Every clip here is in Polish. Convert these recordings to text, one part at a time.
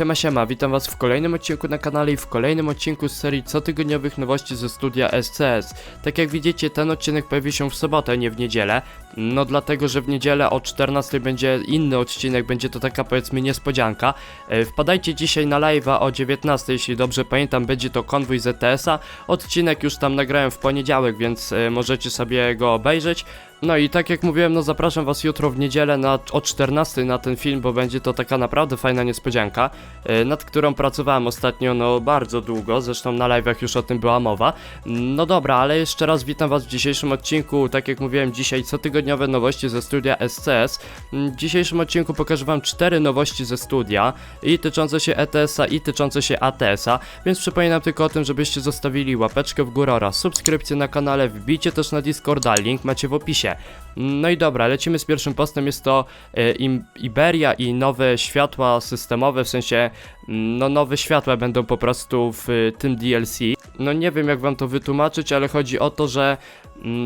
Siema siema, witam was w kolejnym odcinku na kanale i w kolejnym odcinku z serii cotygodniowych nowości ze studia SCS. Tak jak widzicie, ten odcinek pojawi się w sobotę, nie w niedzielę. No dlatego, że w niedzielę o 14 będzie inny odcinek, będzie to taka powiedzmy niespodzianka. E, Wpadajcie dzisiaj na live'a o 19, jeśli dobrze pamiętam, będzie to konwój ZTS-a. Odcinek już tam nagrałem w poniedziałek, więc e, możecie sobie go obejrzeć. No i tak jak mówiłem, no zapraszam was jutro w niedzielę na, o 14 na ten film, bo będzie to taka naprawdę fajna niespodzianka, e, nad którą pracowałem ostatnio no bardzo długo, zresztą na live'ach już o tym była mowa. No dobra, ale jeszcze raz witam was w dzisiejszym odcinku, tak jak mówiłem dzisiaj cotygodniowe nowości ze studia SCS. Mm, W dzisiejszym odcinku pokażę wam cztery nowości ze studia i tyczące się ETS-a i tyczące się ATS-a, więc przypominam tylko o tym, żebyście zostawili łapeczkę w górę oraz subskrypcję na kanale, wbijcie też na Discorda, link macie w opisie. No i dobra, lecimy z pierwszym postem, jest to e, Iberia i nowe światła systemowe, w sensie mm, no nowe światła będą po prostu w tym DLC. No nie wiem jak wam to wytłumaczyć, ale chodzi o to, że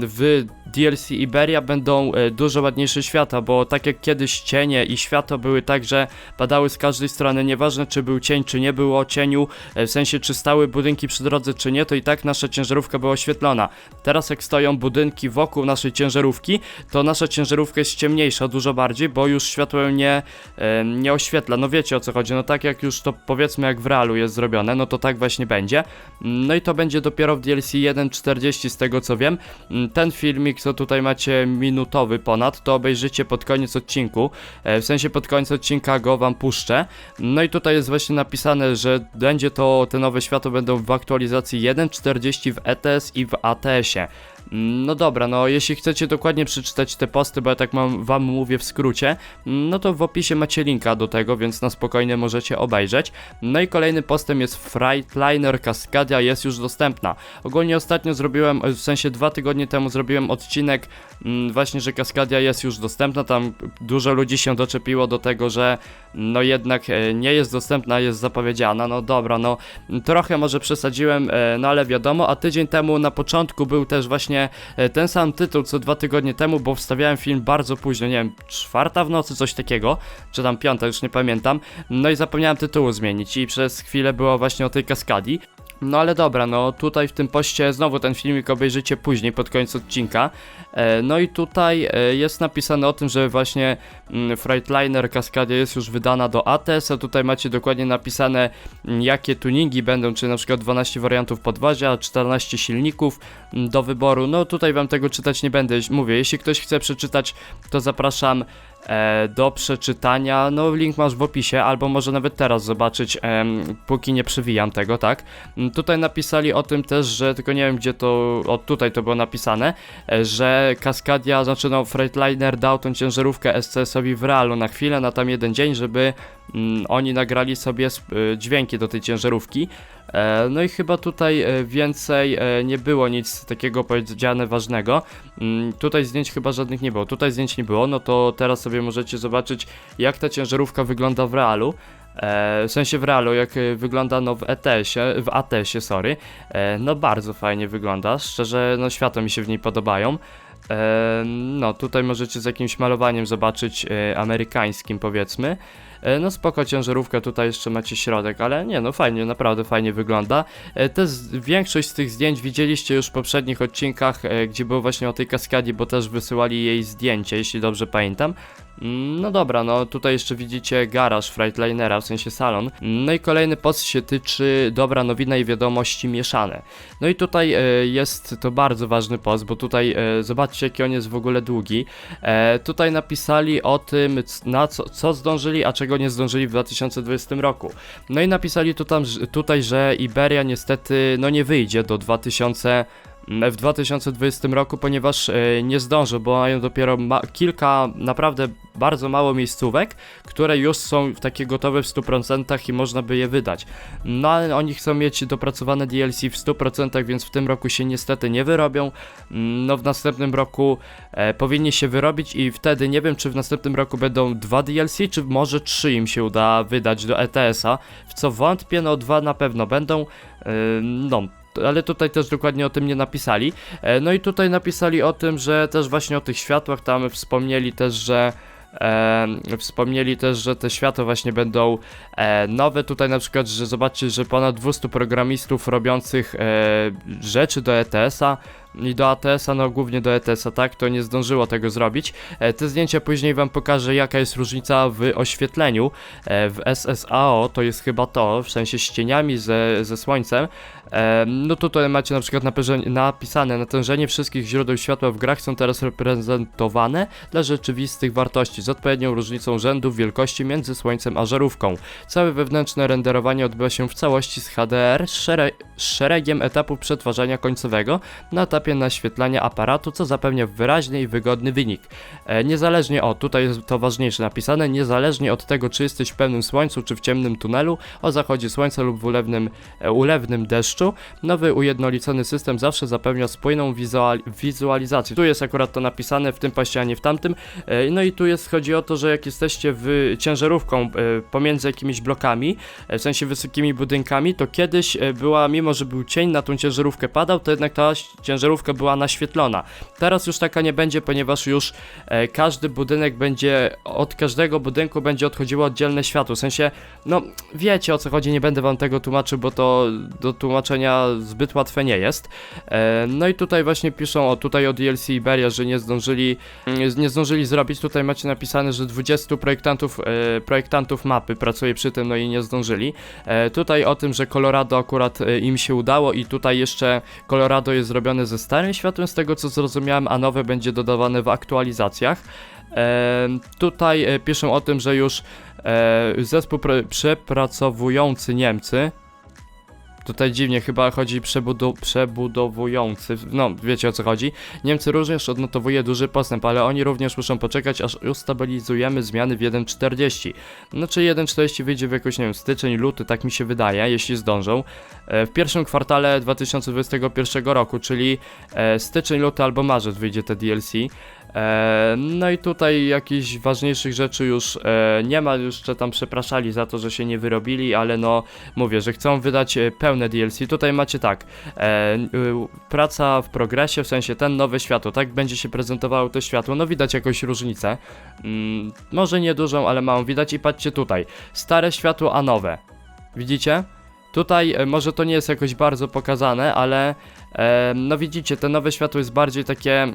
w DLC Iberia będą e, dużo ładniejsze światła, bo tak jak kiedyś cienie i światła były tak, że padały z każdej strony, nieważne czy był cień, czy nie było cieniu, e, w sensie czy stały budynki przy drodze, czy nie, to i tak nasza ciężarówka była oświetlona. Teraz jak stoją budynki wokół naszej ciężarówki, to nasza ciężarówka jest ciemniejsza dużo bardziej, bo już światło nie, e, nie oświetla. No wiecie o co chodzi, no tak jak już to powiedzmy jak w realu jest zrobione, no to tak właśnie będzie. No i to będzie dopiero w DLC 1.40 z tego co wiem. Mm, Ten filmik, co tutaj macie minutowy ponad, to obejrzycie pod koniec odcinku. E, W sensie pod koniec odcinka go wam puszczę. No i tutaj jest właśnie napisane, że będzie to, te nowe światła będą w aktualizacji 1.40 w ETS i w ATS-ie. No dobra, no jeśli chcecie dokładnie przeczytać te posty, bo ja tak mam, wam mówię w skrócie, no to w opisie macie linka do tego, więc na spokojnie możecie obejrzeć. No i kolejnym postem jest Freightliner Cascadia jest już dostępna. Ogólnie ostatnio zrobiłem, w sensie dwa tygodnie temu zrobiłem odcinek mm, właśnie, że Cascadia jest już dostępna, tam dużo ludzi się doczepiło do tego, że no jednak e, nie jest dostępna, jest zapowiedziana, no dobra, no trochę może przesadziłem, e, no ale wiadomo, a tydzień temu na początku był też właśnie e, ten sam tytuł co dwa tygodnie temu, bo wstawiałem film bardzo późno, nie wiem, czwarta w nocy, coś takiego, czy tam piąta, już nie pamiętam, no i zapomniałem tytułu zmienić i przez chwilę było właśnie o tej kaskadii. No ale dobra, no tutaj w tym poście znowu ten filmik obejrzycie później, pod koniec odcinka. E, no i tutaj e, jest napisane o tym, że właśnie mm, Freightliner Cascadia jest już wydana do ATS, a tutaj macie dokładnie napisane mm, jakie tuningi będą, czy na przykład 12 wariantów podwozia, 14 silników mm, do wyboru. No tutaj wam tego czytać nie będę, mówię, jeśli ktoś chce przeczytać, to zapraszam do przeczytania. No, link masz w opisie, albo może nawet teraz zobaczyć, póki nie przewijam tego, tak? Mm, Tutaj napisali o tym też, że tylko nie wiem gdzie to, o tutaj to było napisane, e, że Cascadia, znaczy no Freightliner dał tą ciężarówkę SCS-owi w realu na chwilę, na tam jeden dzień, żeby oni nagrali sobie y, dźwięki do tej ciężarówki. E, No i chyba tutaj e, więcej e, nie było nic takiego powiedziane ważnego. Mm, Tutaj zdjęć chyba żadnych nie było. Tutaj zdjęć nie było, no to teraz sobie możecie zobaczyć jak ta ciężarówka wygląda w realu. W sensie w realu, jak wygląda no w ETS-ie, w ATS-ie, sorry. No bardzo fajnie wygląda, szczerze, no światła mi się w niej podobają. No tutaj możecie z jakimś malowaniem zobaczyć amerykańskim powiedzmy. E, No spoko ciężarówka, tutaj jeszcze macie środek, ale nie no fajnie, naprawdę fajnie wygląda. E, Te z, większość z tych zdjęć widzieliście już w poprzednich odcinkach, e, gdzie było właśnie o tej kaskadie, bo też wysyłali jej zdjęcie, jeśli dobrze pamiętam. Mm, No dobra, no tutaj jeszcze widzicie garaż Freightlinera, w sensie salon. No i kolejny post się tyczy dobra nowina i wiadomości mieszane. No i tutaj e, jest to bardzo ważny post, bo tutaj e, zobaczcie jaki on jest w ogóle długi. E, tutaj napisali o tym, na co, co zdążyli, a czego nie zdążyli w 2020 roku. No i napisali tu tam, tutaj, że Iberia niestety no nie wyjdzie do 2000 w 2020 roku, ponieważ e, nie zdążą, bo mają dopiero ma kilka naprawdę bardzo mało miejscówek, które już są takie gotowe w 100% i można by je wydać. No ale oni chcą mieć dopracowane DLC w 100%, więc w tym roku się niestety nie wyrobią. Mm, No w następnym roku e, powinni się wyrobić i wtedy nie wiem, czy w następnym roku będą dwa DLC, czy może trzy im się uda wydać do ETS-a, w co wątpię, no dwa na pewno będą. E, no, ale tutaj też dokładnie o tym nie napisali. E, No i tutaj napisali o tym, że też właśnie o tych światłach tam wspomnieli też, że E, wspomnieli też, że te światła właśnie będą e, nowe. Tutaj na przykład, że zobaczcie, że ponad 200 programistów robiących e, rzeczy do ETS-a i do ATS-a, no głównie do ETS-a, tak, to nie zdążyło tego zrobić. E, te zdjęcia później wam pokażę, jaka jest różnica w oświetleniu. E, w SSAO to jest chyba to, w sensie z cieniami ze, ze słońcem. E, no tutaj macie na przykład napisane, natężenie wszystkich źródeł światła w grach są teraz reprezentowane dla rzeczywistych wartości z odpowiednią różnicą rzędów wielkości między słońcem a żarówką. Całe wewnętrzne renderowanie odbywa się w całości z HDR z szere- z szeregiem etapów przetwarzania końcowego na etapie naświetlania aparatu, co zapewnia wyraźny i wygodny wynik. E, niezależnie od, tutaj jest to ważniejsze napisane, niezależnie od tego, czy jesteś w pełnym słońcu, czy w ciemnym tunelu, o zachodzie słońca lub w ulewnym, e, ulewnym deszczu, nowy ujednolicony system zawsze zapewnia spójną wizual, wizualizację. Tu jest akurat to napisane w tym paście, a nie w tamtym. E, no i tu jest, chodzi o to, że jak jesteście w ciężarówką pomiędzy jakimiś blokami, w sensie wysokimi budynkami, to kiedyś była, mimo że był cień na tą ciężarówkę padał, to jednak ta ś- ciężarówka była naświetlona. Teraz już taka nie będzie, ponieważ już e, każdy budynek będzie, od każdego budynku będzie odchodziło oddzielne światło, w sensie, no wiecie o co chodzi, nie będę wam tego tłumaczył, bo to do tłumaczenia zbyt łatwe nie jest. E, no i tutaj właśnie piszą, o tutaj o DLC Iberia, że nie zdążyli, mm, nie zdążyli zrobić, tutaj macie napisane, że 20 projektantów, e, projektantów mapy pracuje przy tym, no i nie zdążyli. E, tutaj o tym, że Colorado akurat e, im się udało i tutaj jeszcze Colorado jest zrobione ze starym światłem, z tego co zrozumiałem, a nowe będzie dodawane w aktualizacjach. E, tutaj piszą o tym, że już e, zespół przepracowujący Niemcy. Tutaj dziwnie, chyba chodzi przebudu- przebudowujący. No, wiecie o co chodzi. Niemcy również odnotowuje duży postęp, ale oni również muszą poczekać, aż ustabilizujemy zmiany w 1.40. No, czy 1.40 wyjdzie w jakoś, nie wiem, styczeń, luty, tak mi się wydaje, jeśli zdążą. E, w pierwszym kwartale 2021 roku, czyli e, styczeń, luty albo marzec wyjdzie te DLC. E, no i tutaj jakichś ważniejszych rzeczy już e, nie ma, jeszcze tam przepraszali za to, że się nie wyrobili, ale no mówię, że chcą wydać e, pełne DLC. Tutaj macie tak, praca w progresie, w sensie ten nowe światło, tak będzie się prezentowało to światło, no widać jakąś różnicę, mm, może nie dużą, ale małą widać i patrzcie tutaj, stare światło, a nowe, widzicie? Tutaj może to nie jest jakoś bardzo pokazane, ale no widzicie, te nowe światło jest bardziej takie...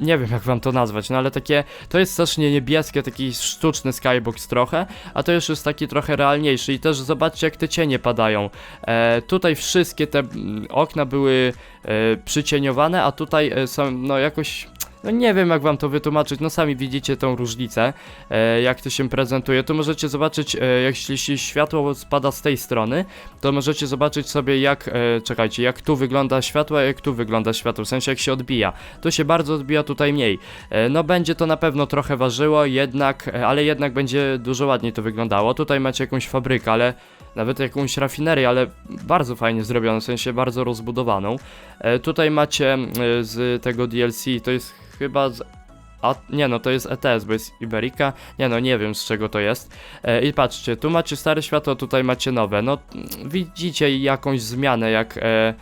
Nie wiem jak wam to nazwać, no ale takie, to jest strasznie niebieskie, taki sztuczny skybox trochę, a to już jest taki trochę realniejszy i też zobaczcie jak te cienie padają. E, tutaj wszystkie te mm, okna były e, przycieniowane, a tutaj e, są no jakoś... No nie wiem jak wam to wytłumaczyć, no sami widzicie tą różnicę, e, jak to się prezentuje. Tu możecie zobaczyć, e, jeśli światło spada z tej strony, to możecie zobaczyć sobie jak, e, czekajcie, jak tu wygląda światło, jak tu wygląda światło, w sensie jak się odbija. Tu się bardzo odbija, tutaj mniej. No będzie to na pewno trochę ważyło, jednak, ale jednak będzie dużo ładniej to wyglądało. Tutaj macie jakąś fabrykę, ale nawet jakąś rafinerię, ale bardzo fajnie zrobioną, w sensie bardzo rozbudowaną. Tutaj macie z tego DLC, to jest chyba z a nie no, to jest ETS, bo jest Iberica. Nie no, nie wiem z czego to jest. E, I patrzcie, tu macie stare światło, tutaj macie nowe. No, widzicie jakąś zmianę, jak. E,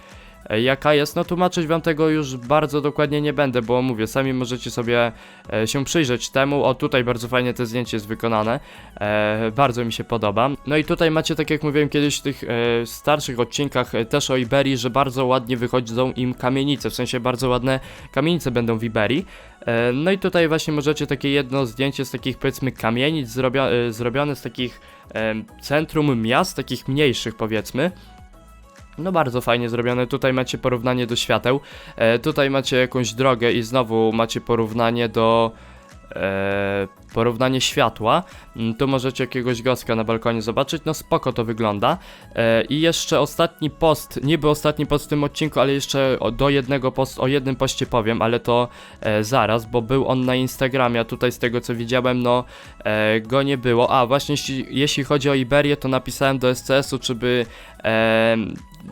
Jaka jest, no tłumaczyć wam tego już bardzo dokładnie nie będę, bo mówię, sami możecie sobie e, się przyjrzeć temu. O, tutaj bardzo fajnie to zdjęcie jest wykonane, e, bardzo mi się podoba. No i tutaj macie, tak jak mówiłem kiedyś w tych e, starszych odcinkach e, też o Iberii, że bardzo ładnie wychodzą im kamienice, w sensie bardzo ładne kamienice będą w Iberii. E, No i tutaj właśnie możecie takie jedno zdjęcie z takich powiedzmy kamienic zrobio e, zrobione z takich centrum miast, takich mniejszych powiedzmy. No bardzo fajnie zrobione, tutaj macie porównanie do świateł, e, tutaj macie jakąś drogę i znowu macie porównanie do... E, porównanie światła, Mm, tu możecie jakiegoś goska na balkonie zobaczyć, no spoko to wygląda. E, I jeszcze ostatni post, niby ostatni post w tym odcinku, ale jeszcze do jednego post, o jednym poście powiem, ale to e, zaraz, bo był on na Instagramie, a tutaj z tego co widziałem, no e, go nie było. A właśnie jeśli, jeśli chodzi o Iberię, to napisałem do SCS-u, czy by e,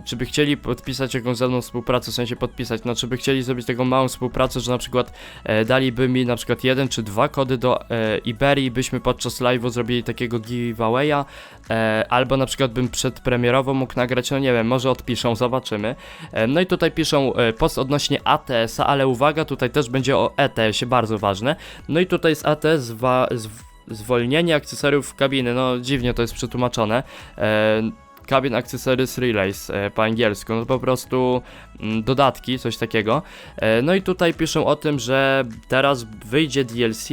czy by chcieli podpisać jakąś ze mną współpracę, w sensie podpisać, no czy by chcieli zrobić taką małą współpracę, że na przykład e, daliby mi na przykład jeden czy dwa kody do e, Iberii, byśmy podczas live'u zrobili takiego giveawaya, e, albo na przykład bym przedpremierowo mógł nagrać, no nie wiem, może odpiszą, zobaczymy. E, no i tutaj piszą e, post odnośnie ATS-a, ale uwaga, tutaj też będzie o ETS-ie, bardzo ważne. No i tutaj z ATS wa- z- zwolnienie akcesoriów kabiny, no dziwnie to jest przetłumaczone. E, Cabin Accessories Relays e, po angielsku, no po prostu mm, dodatki, coś takiego. E, no i tutaj piszą o tym, że teraz wyjdzie DLC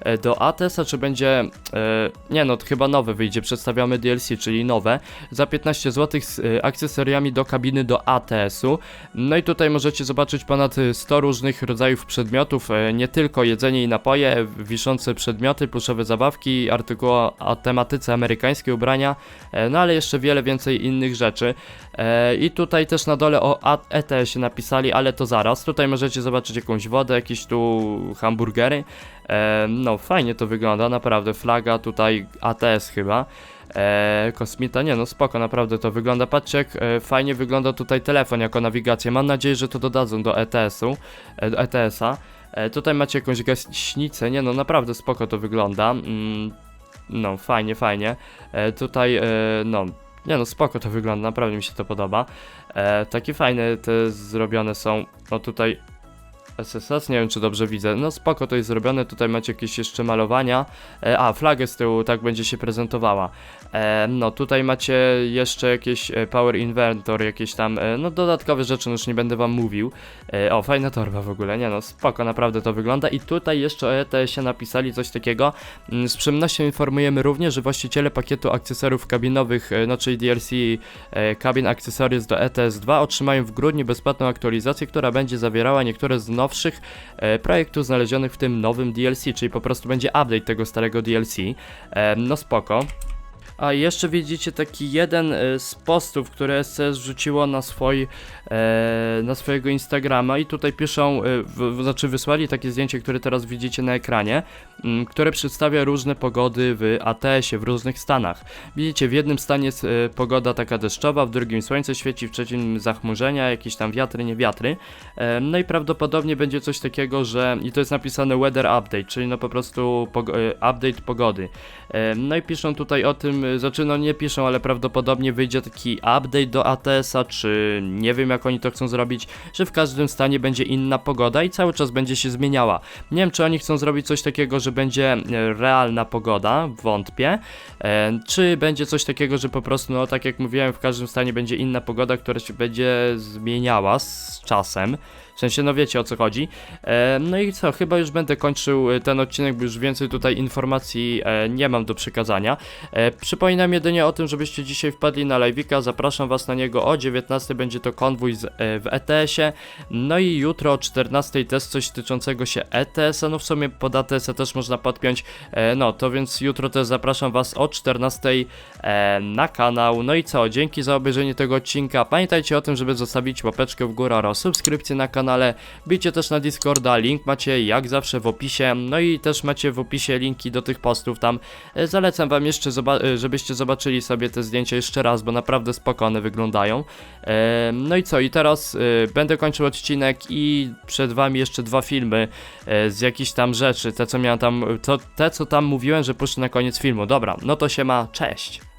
e, do ATS-a, czy będzie, e, nie no, chyba nowe wyjdzie, przedstawiamy DLC, czyli nowe, za 15 zł z e, akcesoriami do kabiny do ATS-u. No i tutaj możecie zobaczyć ponad e, 100 różnych rodzajów przedmiotów, e, nie tylko jedzenie i napoje, wiszące przedmioty, pluszowe zabawki, artykuły o tematyce amerykańskiej, ubrania, e, no ale jeszcze wiele więcej innych rzeczy. E, I tutaj też na dole o ETS-ie napisali, ale to zaraz. Tutaj możecie zobaczyć jakąś wodę, jakieś tu hamburgery. E, no fajnie to wygląda, naprawdę. Flaga tutaj ATS chyba. E, kosmita, nie no spoko, naprawdę to wygląda. Patrzcie jak e, fajnie wygląda tutaj telefon jako nawigację. Mam nadzieję, że to dodadzą do ETS-u, e, do ETS-a. E, tutaj macie jakąś gaśnicę, nie no naprawdę spoko to wygląda. Mm, no fajnie, fajnie. E, tutaj, e, no, nie no spoko to wygląda, naprawdę mi się to podoba. E, takie fajne te zrobione są, no tutaj SSS, nie wiem czy dobrze widzę, no spoko to jest zrobione, tutaj macie jakieś jeszcze malowania, e, a flagę z tyłu tak będzie się prezentowała. E, no tutaj macie jeszcze jakieś e, Power Inventor, jakieś tam, e, no dodatkowe rzeczy, no już nie będę wam mówił. E, o, fajna torba w ogóle, nie no, spoko, naprawdę to wygląda. I tutaj jeszcze o ETS-ie napisali coś takiego. Mm, Z przyjemnością informujemy również, że właściciele pakietu akcesoriów kabinowych, e, no czyli DLC e, Cabin Accessories do ETS 2 otrzymają w grudniu bezpłatną aktualizację, która będzie zawierała niektóre z e, projektów znalezionych w tym nowym DLC, czyli po prostu będzie update tego starego DLC. E, no spoko. A jeszcze widzicie taki jeden e, z postów, które SCS wrzuciło na swój, na swojego Instagrama i tutaj piszą, e, w, znaczy wysłali takie zdjęcie, które teraz widzicie na ekranie, m, które przedstawia różne pogody w ATS-ie, w różnych stanach. Widzicie, w jednym stanie jest e, pogoda taka deszczowa, w drugim słońce świeci, w trzecim zachmurzenia, jakieś tam wiatry, nie wiatry. E, no i prawdopodobnie będzie coś takiego, że, i to jest napisane weather update, czyli no po prostu pog- e, update pogody. E, No i piszą tutaj o tym, e, znaczy no nie piszą, ale prawdopodobnie wyjdzie taki update do ATS-a, czy nie wiem jak oni to chcą zrobić, że w każdym stanie będzie inna pogoda i cały czas będzie się zmieniała. Nie wiem czy oni chcą zrobić coś takiego, że będzie e, realna pogoda, wątpię, e, czy będzie coś takiego, że po prostu, no tak jak mówiłem, w każdym stanie będzie inna pogoda, która się będzie zmieniała z czasem. W sensie, no wiecie o co chodzi. E, no i co, chyba już będę kończył e, ten odcinek, bo już więcej tutaj informacji e, nie mam do przekazania. Przypominam jedynie o tym, żebyście dzisiaj wpadli na live'ika, zapraszam was na niego. O 19 będzie to konwój z, w ETS-ie, no i jutro o 14 też coś tyczącego się ETS-a, no w sumie pod ATS-a też można podpiąć, no to więc jutro też zapraszam was o 14 e, na kanał, no i co, dzięki za obejrzenie tego odcinka, pamiętajcie o tym, żeby zostawić łapeczkę w górę oraz subskrypcję na kanale, bijcie też na Discorda, link macie jak zawsze w opisie, no i też macie w opisie linki do tych postów tam, e, zalecam wam jeszcze, e, żebyście zobaczyli sobie te zdjęcia jeszcze raz, bo naprawdę spoko one wyglądają. E, no i co, i teraz będę kończył odcinek i przed wami jeszcze dwa filmy z jakichś tam rzeczy, te co miałem tam, to, te co tam mówiłem, że puszczę na koniec filmu. Dobra, no to się ma, cześć!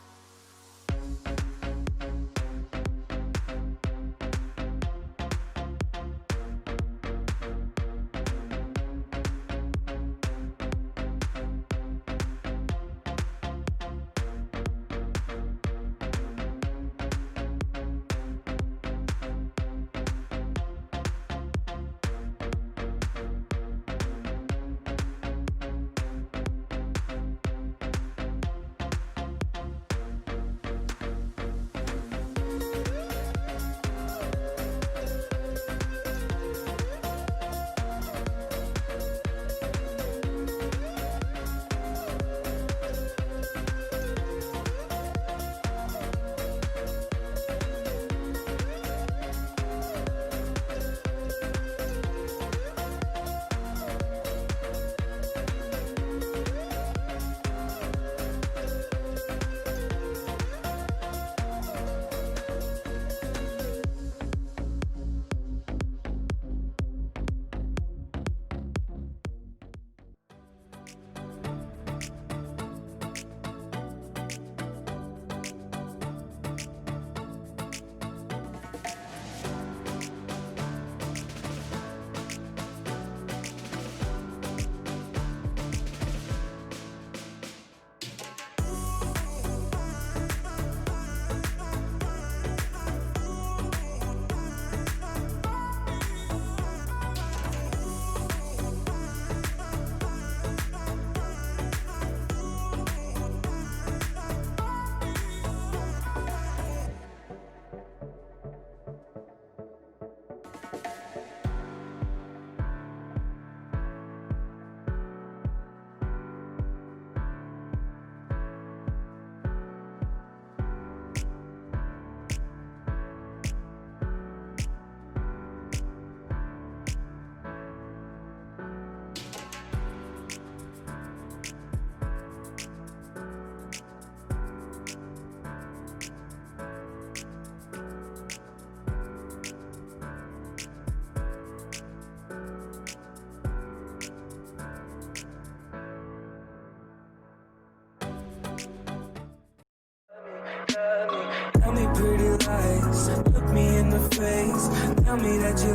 Me that you